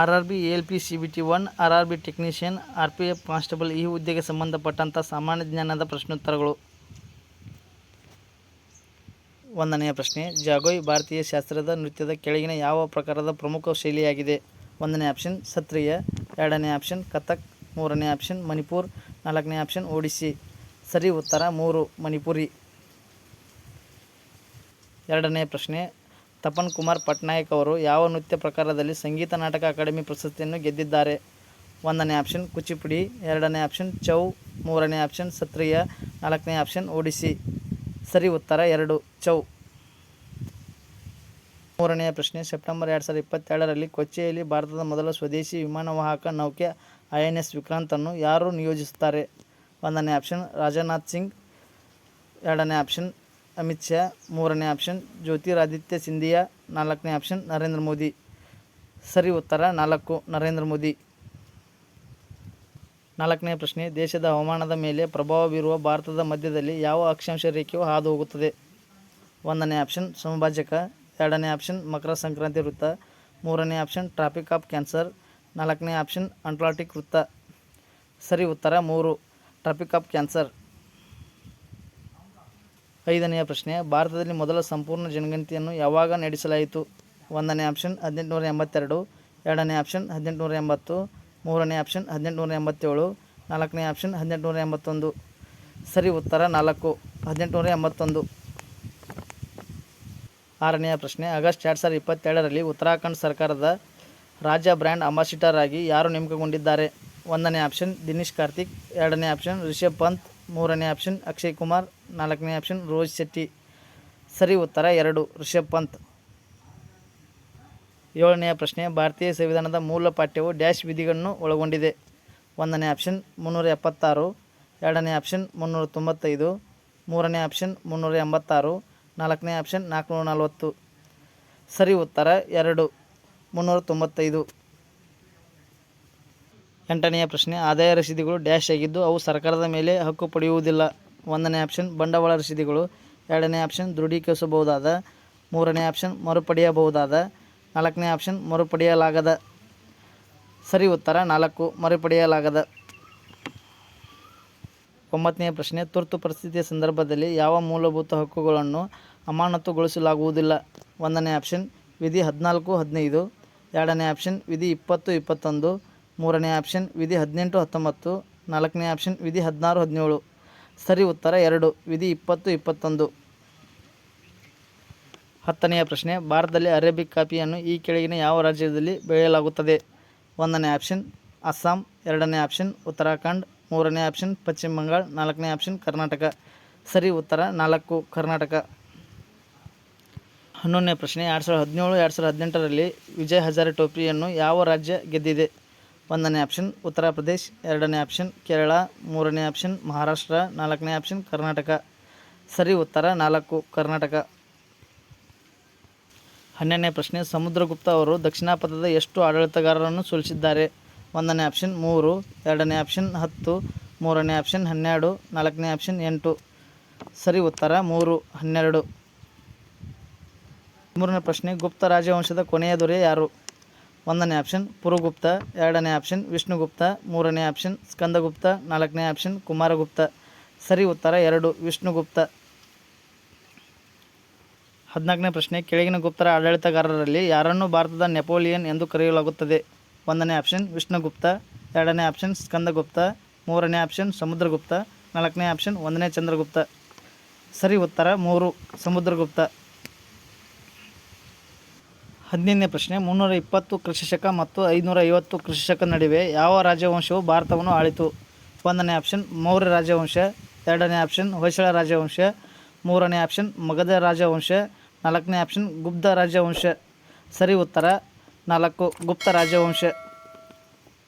R R B L P C B T one R R B technician R P F constable ಈ ಹುದ್ದೆಗೆ ಸಂಬಂಧಪಟ್ಟಂಥ ಸಾಮಾನ್ಯ ಜ್ಞಾನದ ಪ್ರಶ್ನೋತ್ತರಗಳು. ಒಂದನೆಯ ಪ್ರಶ್ನೆ, ಜಾಗೋಯ್ ಭಾರತೀಯ ಶಾಸ್ತ್ರದ ನೃತ್ಯದ ಕೆಳಗಿನ ಯಾವ ಪ್ರಕಾರದ ಪ್ರಮುಖ ಶೈಲಿಯಾಗಿದೆ? ಒಂದನೇ ಆಪ್ಷನ್, ಸತ್ರಿಯ. ಎರಡನೇ ಆಪ್ಷನ್, ಕಥಕ್. ಮೂರನೇ ಆಪ್ಷನ್, ಮಣಿಪುರ್. ನಾಲ್ಕನೇ ಆಪ್ಷನ್, ಒಡಿಸ್ಸಿ. ಸರಿ, ಉತ್ತರ ಮೂರು, ಮಣಿಪುರಿ. ಎರಡನೇ ಪ್ರಶ್ನೆ ತಪನ್ ಕುಮಾರ್ ಪಟ್ನಾಯಕ್ ಅವರು ಯಾವ ನೃತ್ಯ ಪ್ರಕಾರದಲ್ಲಿ ಸಂಗೀತ ನಾಟಕ ಅಕಾಡೆಮಿ ಪ್ರಶಸ್ತಿಯನ್ನು ಗೆದ್ದಿದ್ದಾರೆ? ಒಂದನೇ ಆಪ್ಷನ್ ಕುಚಿಪುಡಿ, ಎರಡನೇ ಆಪ್ಷನ್ ಚೌ, ಮೂರನೇ ಆಪ್ಷನ್ ಸತ್ರಿಯ, ನಾಲ್ಕನೇ ಆಪ್ಷನ್ ಒಡಿಸಿ ಸರಿ ಉತ್ತರ ಎರಡು, ಚೌ. ಮೂರನೆಯ ಪ್ರಶ್ನೆ, ಸೆಪ್ಟೆಂಬರ್ ಎರಡು ಸಾವಿರದ ಇಪ್ಪತ್ತೆರಡರಲ್ಲಿ ಕೊಚ್ಚಿಯಲ್ಲಿ ಭಾರತದ ಮೊದಲ ಸ್ವದೇಶಿ ವಿಮಾನವಾಹಕ ನೌಕೆ ಐ ಎನ್ ಎಸ್ ವಿಕ್ರಾಂತನ್ನು ಯಾರು ನಿಯೋಜಿಸುತ್ತಾರೆ? ಒಂದನೇ ಆಪ್ಷನ್ ರಾಜನಾಥ್ ಸಿಂಗ್, ಎರಡನೇ ಆಪ್ಷನ್ ಅಮಿತ್ ಶಾ, ಮೂರನೇ ಆಪ್ಷನ್ ಜ್ಯೋತಿರಾದಿತ್ಯ ಸಿಂಧಿಯಾ, ನಾಲ್ಕನೇ ಆಪ್ಷನ್ ನರೇಂದ್ರ ಮೋದಿ. ಸರಿ ಉತ್ತರ, ನಾಲ್ಕು, ನರೇಂದ್ರ ಮೋದಿ. ನಾಲ್ಕನೇ ಪ್ರಶ್ನೆ, ದೇಶದ ಹವಾಮಾನದ ಮೇಲೆ ಪ್ರಭಾವ ಬೀರುವ ಭಾರತದ ಮಧ್ಯದಲ್ಲಿ ಯಾವ ಅಕ್ಷಾಂಶ ರೇಖೆಯು ಹಾದು ಹೋಗುತ್ತದೆ ಒಂದನೇ ಆಪ್ಷನ್ ಸಮಭಾಜಕ. ಎರಡನೇ ಆಪ್ಷನ್ ಮಕರ ಸಂಕ್ರಾಂತಿ ವೃತ್ತ. ಮೂರನೇ ಆಪ್ಷನ್ ಟ್ರಾಫಿಕ್ ಆಫ್ ಕ್ಯಾನ್ಸರ್. ನಾಲ್ಕನೇ ಆಪ್ಷನ್ ಅಂಟ್ಲಾಂಟಿಕ್ ವೃತ್ತ. ಸರಿ ಉತ್ತರ, ಮೂರು, ಟ್ರಾಫಿಕ್ ಆಫ್ ಕ್ಯಾನ್ಸರ್. ಐದನೆಯ ಪ್ರಶ್ನೆ, ಭಾರತದಲ್ಲಿ ಮೊದಲ ಸಂಪೂರ್ಣ ಜನಗಣತಿಯನ್ನು ಯಾವಾಗ ನಡೆಸಲಾಯಿತು? ಒಂದನೇ ಆಪ್ಷನ್ ಹದಿನೆಂಟುನೂರ ಎಂಬತ್ತೆರಡು, ಎರಡನೇ ಆಪ್ಷನ್ ಹದಿನೆಂಟುನೂರ ಎಂಬತ್ತು, ಮೂರನೇ ಆಪ್ಷನ್ ಹದಿನೆಂಟುನೂರ ಎಂಬತ್ತೇಳು, ನಾಲ್ಕನೇ ಆಪ್ಷನ್ ಹದಿನೆಂಟುನೂರ ಎಂಬತ್ತೊಂದು. ಸರಿ, ಉತ್ತರ ನಾಲ್ಕು, ಹದಿನೆಂಟುನೂರ ಎಂಬತ್ತೊಂದು. ಆರನೆಯ ಪ್ರಶ್ನೆ, ಆಗಸ್ಟ್ ಎರಡು ಸಾವಿರದ ಇಪ್ಪತ್ತೆರಡರಲ್ಲಿ ಉತ್ತರಾಖಂಡ್ ಸರ್ಕಾರದ ರಾಜ್ಯ ಬ್ರ್ಯಾಂಡ್ ಅಂಬಾಸಿಡರ್ ಆಗಿ ಯಾರು ನೇಮಕಗೊಂಡಿದ್ದಾರೆ? ಒಂದನೇ ಆಪ್ಷನ್ ದಿನೇಶ್ ಕಾರ್ತಿಕ್, ಎರಡನೇ ಆಪ್ಷನ್ ರಿಷಬ್ ಪಂತ್ ಮೂರನೇ ಆಪ್ಷನ್ ಅಕ್ಷಯ್ ಕುಮಾರ್, ನಾಲ್ಕನೇ ಆಪ್ಷನ್ ರೋಹಿತ್ ಶೆಟ್ಟಿ. ಸರಿ ಉತ್ತರ ಎರಡು, ರಿಷಬ್ ಪಂತ್. ಏಳನೆಯ ಪ್ರಶ್ನೆ, ಭಾರತೀಯ ಸಂವಿಧಾನದ ಮೂಲ ಪಾಠ್ಯವು ಡ್ಯಾಶ್ ವಿಧಿಗಳನ್ನು ಒಳಗೊಂಡಿದೆ. ಒಂದನೇ ಆಪ್ಷನ್ ಮುನ್ನೂರ ಎಪ್ಪತ್ತಾರು, ಎರಡನೇ ಆಪ್ಷನ್ ಮುನ್ನೂರ ತೊಂಬತ್ತೈದು, ಮೂರನೇ ಆಪ್ಷನ್ ಮುನ್ನೂರ ಎಂಬತ್ತಾರು, ನಾಲ್ಕನೇ ಆಪ್ಷನ್ ನಾಲ್ಕುನೂರ ನಲವತ್ತು. ಸರಿ ಉತ್ತರ ಎರಡು, ಮುನ್ನೂರ ತೊಂಬತ್ತೈದು. ಎಂಟನೆಯ ಪ್ರಶ್ನೆ, ಆದಾಯ ರಸೀದಿಗಳು ಡ್ಯಾಶ್ ಆಗಿದ್ದು ಅವು ಸರ್ಕಾರದ ಮೇಲೆ ಹಕ್ಕು ಪಡೆಯುವುದಿಲ್ಲ. ಒಂದನೇ ಆಪ್ಷನ್, ಬಂಡವಾಳ ರಸೀದಿಗಳು. ಎರಡನೇ ಆಪ್ಷನ್, ದೃಢೀಕರಿಸಬಹುದಾದ. ಮೂರನೇ ಆಪ್ಷನ್, ಮರುಪಡೆಯಬಹುದಾದ. ನಾಲ್ಕನೇ ಆಪ್ಷನ್, ಮರುಪಡೆಯಲಾಗದ. ಸರಿ, ಉತ್ತರ ನಾಲ್ಕು, ಮರುಪಡೆಯಲಾಗದ. ಒಂಬತ್ತನೆಯ ಪ್ರಶ್ನೆ, ತುರ್ತು ಪರಿಸ್ಥಿತಿಯ ಸಂದರ್ಭದಲ್ಲಿ ಯಾವ ಮೂಲಭೂತ ಹಕ್ಕುಗಳನ್ನು ಅಮಾನತುಗೊಳಿಸಲಾಗುವುದಿಲ್ಲ? ಒಂದನೇ ಆಪ್ಷನ್, ವಿಧಿ ಹದಿನಾಲ್ಕು, ಹದಿನೈದು. ಎರಡನೇ ಆಪ್ಷನ್, ವಿಧಿ ಇಪ್ಪತ್ತು, ಇಪ್ಪತ್ತೊಂದು. ಮೂರನೇ ಆಪ್ಷನ್ ವಿಧಿ ಹದಿನೆಂಟು, ಹತ್ತೊಂಬತ್ತು. ನಾಲ್ಕನೇ ಆಪ್ಷನ್ ವಿಧಿ ಹದಿನಾರು, ಹದಿನೇಳು. ಸರಿ, ಉತ್ತರ ಎರಡು. ವಿಧಿ ಇಪ್ಪತ್ತು, ಇಪ್ಪತ್ತೊಂದು. ಹತ್ತನೆಯ ಪ್ರಶ್ನೆ, ಭಾರತದಲ್ಲಿ ಅರೇಬಿಕ್ ಕಾಫಿಯನ್ನು ಈ ಕೆಳಗಿನ ಯಾವ ರಾಜ್ಯದಲ್ಲಿ ಬೆಳೆಯಲಾಗುತ್ತದೆ? ಒಂದನೇ ಆಪ್ಷನ್, ಅಸ್ಸಾಂ. ಎರಡನೇ ಆಪ್ಷನ್, ಉತ್ತರಾಖಂಡ್. ಮೂರನೇ ಆಪ್ಷನ್, ಪಶ್ಚಿಮ ಬಂಗಾಳ. ನಾಲ್ಕನೇ ಆಪ್ಷನ್, ಕರ್ನಾಟಕ. ಸರಿ, ಉತ್ತರ ನಾಲ್ಕು, ಕರ್ನಾಟಕ. ಹನ್ನೊಂದನೇ ಪ್ರಶ್ನೆ, ಎರಡು ಸಾವಿರದ ಹದಿನೇಳು, ಎರಡು ಸಾವಿರದ ಹದಿನೆಂಟರಲ್ಲಿ ವಿಜಯ್ ಹಜಾರೆ ಟೋಪಿಯನ್ನು ಯಾವ ರಾಜ್ಯ ಗೆದ್ದಿದೆ? ಒಂದನೇ ಆಪ್ಷನ್, ಉತ್ತರ ಪ್ರದೇಶ್ ಎರಡನೇ ಆಪ್ಷನ್, ಕೇರಳ ಮೂರನೇ ಆಪ್ಷನ್, ಮಹಾರಾಷ್ಟ್ರ ನಾಲ್ಕನೇ ಆಪ್ಷನ್, ಕರ್ನಾಟಕ. ಸರಿ, ಉತ್ತರ ನಾಲ್ಕು, ಕರ್ನಾಟಕ. ಹನ್ನೆರಡನೇ ಪ್ರಶ್ನೆ, ಸಮುದ್ರಗುಪ್ತ ಅವರು ದಕ್ಷಿಣಾಪಥದ ಎಷ್ಟು ಆಡಳಿತಗಾರರನ್ನು ಸೋಲಿಸಿದ್ದಾರೆ? ಒಂದನೇ ಆಪ್ಷನ್, ಮೂರು, ಎರಡನೇ ಆಪ್ಷನ್, ಹತ್ತು, ಮೂರನೇ ಆಪ್ಷನ್, ಹನ್ನೆರಡು, ನಾಲ್ಕನೇ ಆಪ್ಷನ್, ಎಂಟು. ಸರಿ, ಉತ್ತರ ಮೂರು, ಹನ್ನೆರಡು. ಮೂರನೇ ಪ್ರಶ್ನೆ, ಗುಪ್ತ ರಾಜವಂಶದ ಕೊನೆಯ ದೊರೆ ಯಾರು? ಒಂದನೇ ಆಪ್ಷನ್ ಪುರುಗುಪ್ತ, ಎರಡನೇ ಆಪ್ಷನ್ ವಿಷ್ಣುಗುಪ್ತ, ಮೂರನೇ ಆಪ್ಷನ್ ಸ್ಕಂದಗುಪ್ತ, ನಾಲ್ಕನೇ ಆಪ್ಷನ್ ಕುಮಾರಗುಪ್ತ. ಸರಿ, ಉತ್ತರ ಎರಡು, ವಿಷ್ಣುಗುಪ್ತ. ಹದಿನಾಲ್ಕನೇ ಪ್ರಶ್ನೆ, ಕೆಳಗಿನ ಗುಪ್ತರ ಆಡಳಿತಗಾರರಲ್ಲಿ ಯಾರನ್ನು ಭಾರತದ ನೆಪೋಲಿಯನ್ ಎಂದು ಕರೆಯಲಾಗುತ್ತದೆ? ಒಂದನೇ ಆಪ್ಷನ್ ವಿಷ್ಣುಗುಪ್ತ, ಎರಡನೇ ಆಪ್ಷನ್ ಸ್ಕಂದಗುಪ್ತ, ಮೂರನೇ ಆಪ್ಷನ್ ಸಮುದ್ರಗುಪ್ತ, ನಾಲ್ಕನೇ ಆಪ್ಷನ್ ಒಂದನೇ ಚಂದ್ರಗುಪ್ತ. ಸರಿ, ಉತ್ತರ ಮೂರು, ಸಮುದ್ರಗುಪ್ತ. ಹದಿನೈದನೇ ಪ್ರಶ್ನೆ, ಮುನ್ನೂರ ಇಪ್ಪತ್ತು ಕೃಷಿಶಕ ಮತ್ತು ಐನೂರ ಐವತ್ತು ಕೃಷಿಶಕ ನಡುವೆ ಯಾವ ರಾಜವಂಶವು ಭಾರತವನ್ನು ಆಳಿತು? ಒಂದನೇ ಆಪ್ಷನ್, ಮೌರ್ಯ ರಾಜವಂಶ, ಎರಡನೇ ಆಪ್ಷನ್, ಹೊಯ್ಸಳ ರಾಜವಂಶ, ಮೂರನೇ ಆಪ್ಷನ್, ಮಗಧ ರಾಜವಂಶ, ನಾಲ್ಕನೇ ಆಪ್ಷನ್, ಗುಪ್ತ ರಾಜವಂಶ. ಸರಿ, ಉತ್ತರ ನಾಲ್ಕು, ಗುಪ್ತ ರಾಜವಂಶ.